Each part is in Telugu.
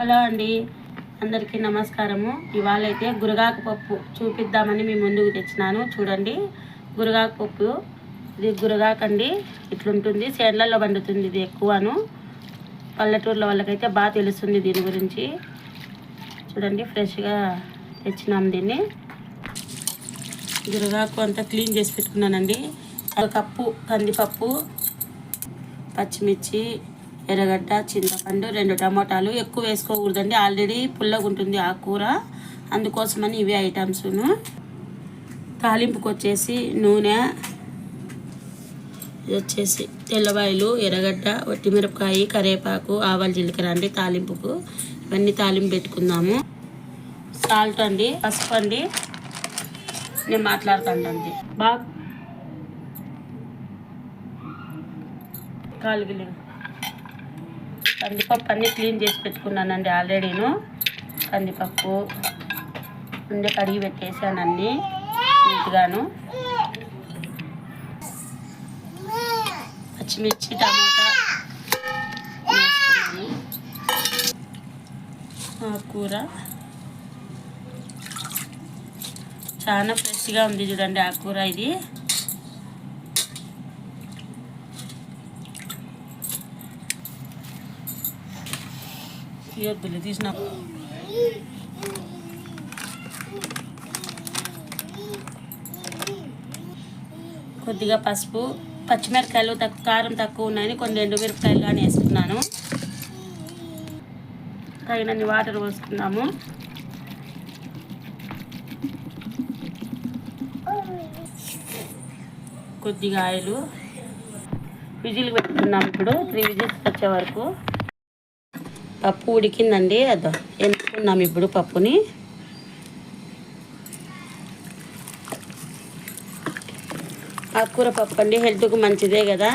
హలో అండి. అందరికీ నమస్కారము. ఇవాళ అయితే గురగాకు పప్పు చూపిద్దామని మీ ముందుకు తెచ్చినాను. చూడండి గురగాకు పప్పు. ఇది గురగాకు అండి ఇట్లుంటుంది. చేన్లలో పండుతుంది ఇది ఎక్కువను. పల్లెటూరులో వాళ్ళకైతే బాగా తెలుస్తుంది దీని గురించి. చూడండి ఫ్రెష్గా తెచ్చినాం దీన్ని. గురగాకు అంతా క్లీన్ చేసి పెట్టుకున్నానండి. ఒక కప్పు కందిపప్పు పచ్చిమిర్చి ఎర్రగడ్డ చింతపండు రెండు టమోటాలు ఎక్కువ వేసుకోకూడదండి. ఆల్రెడీ పుల్లగా ఉంటుంది ఆ కూర. అందుకోసమని ఇవి ఐటమ్స్ను. తాలింపుకి వచ్చేసి నూనె ఇది వచ్చేసి తెల్లవాయలు ఎర్రగడ్డ వట్టిమిరపకాయ కరివేపాకు ఆవాలు జీలకర్ర అండి తాలింపుకు. ఇవన్నీ తాలింపు పెట్టుకుందాము. సాల్ట్ అండి పసుపు అండి. నేను మాట్లాడుతాను అండి బాగా కాలుగులు కందిపప్పు అన్నీ క్లీన్ చేసి పెట్టుకున్నానండి ఆల్రెడీను. కందిపప్పు ముందే కడిగి పెట్టేసాను అన్నీ నీట్గాను. పచ్చిమిర్చి టమాటా వేసుకున్నాను. ఆకుకూర చాలా ఫ్రెష్గా ఉంది చూడండి ఆకుకూర ఇది. తీయొద్దులే తీసిన కొద్దిగా పసుపు పచ్చిమిరపకాయలు తక్కువ కారం తక్కువ ఉన్నాయని కొన్ని ఎండు మిరపకాయలు కానీ వేసుకున్నాను. తగినన్ని వాటర్ పోసుకున్నాము కొద్దిగా ఆయిలు. విజిల్ పెట్టుకున్నాం ఇప్పుడు త్రీ విజిల్స్ వచ్చే వరకు. పప్పు ఉడికిందండి అదో ఎంచుకున్నాం ఇప్పుడు పప్పుని. ఆకుకూర పప్పు అండి హెల్త్కు మంచిదే కదా.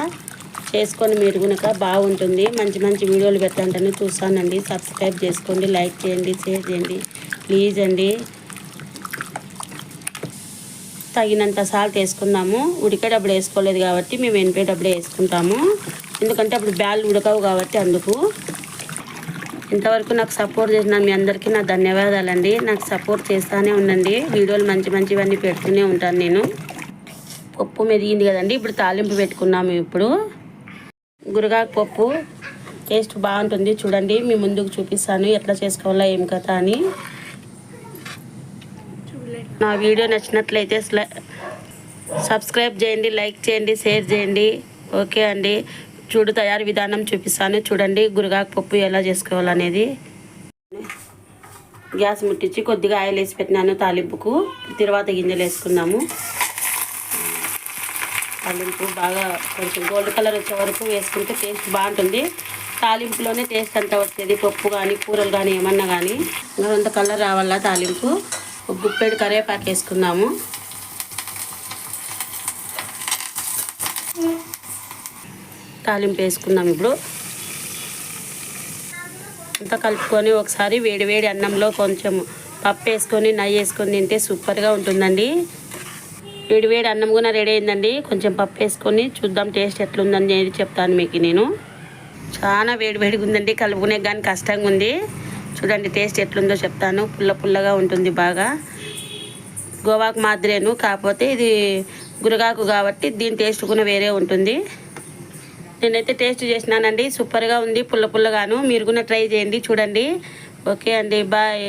చేసుకొని మీరు కనుక బాగుంటుంది మంచి మంచి వీడియోలు పెట్టండి చూసానండి సబ్స్క్రైబ్ చేసుకోండి లైక్ చేయండి షేర్ చేయండి ప్లీజ్ అండి. తగినంత సాల్ట్ వేసుకున్నాము ఉడికేటప్పుడు వేసుకోలేదు కాబట్టి మేము ఎనిపేటప్పుడే వేసుకుంటాము. ఎందుకంటే అప్పుడు బ్యాళ్ళు ఉడకవు కాబట్టి అందుకు. ఇంతవరకు నాకు సపోర్ట్ చేసిన మీ అందరికీ నా ధన్యవాదాలండి. నాకు సపోర్ట్ చేస్తూనే ఉండండి. వీడియోలు మంచి మంచివన్నీ పెడుతూనే ఉంటాను నేను. పప్పు మెదిగింది కదండి. ఇప్పుడు తాలింపు పెట్టుకున్నాము ఇప్పుడు. గురగాకు పప్పు టేస్ట్ బాగుంటుంది. చూడండి మీ ముందుకు చూపిస్తాను. ఎట్లా చేసుకోవాలో ఏం కథ అని. నా వీడియో నచ్చినట్లయితే సబ్స్క్రైబ్ చేయండి లైక్ చేయండి షేర్ చేయండి. ఓకే అండి. చూడు తయారు విధానం చూపిస్తాను. చూడండి గురగాకు పప్పు ఎలా చేసుకోవాలనేది. గ్యాస్ ముట్టించి కొద్దిగా ఆయిల్ వేసి పెట్టినాను తాలింపుకు. తర్వాత గింజలు వేసుకున్నాము తాలింపు బాగా కొంచెం గోల్డ్ కలర్ వచ్చే వరకు వేసుకుంటే టేస్ట్ బాగుంటుంది. తాలింపులోనే టేస్ట్ అంతా వచ్చేది పప్పు కానీ కూరలు కానీ ఏమన్నా కానీ అంత కలర్ రావాలా తాలింపు? ఒక గుప్పెడు కరివేపాకు వేసుకున్నాము తాలింపు వేసుకుందాం ఇప్పుడు. అంతా కలుపుకొని ఒకసారి వేడివేడి అన్నంలో కొంచెం పప్పు వేసుకొని నెయ్యి వేసుకొని తింటే సూపర్గా ఉంటుందండి. వేడివేడి అన్నం కూడా రెడీ అయిందండి. కొంచెం పప్పు వేసుకొని చూద్దాం టేస్ట్ ఎట్లుందని అనేది చెప్తాను మీకు నేను. చాలా వేడివేడిగా ఉందండి. కలుపుకునే కానీ కష్టంగా ఉంది. చూడండి టేస్ట్ ఎట్లుందో చెప్తాను. పుల్ల పుల్లగా ఉంటుంది బాగా. గోవాకు మాదిరేను. కాకపోతే ఇది గురగాకు కాబట్టి దీని టేస్ట్ కూడా వేరే ఉంటుంది. నేనైతే టేస్ట్ చేసినానండి. సూపర్గా ఉంది పుల్ల పుల్లగాను. మీరు కూడా ట్రై చేయండి చూడండి. ఓకే అండి బాయ్.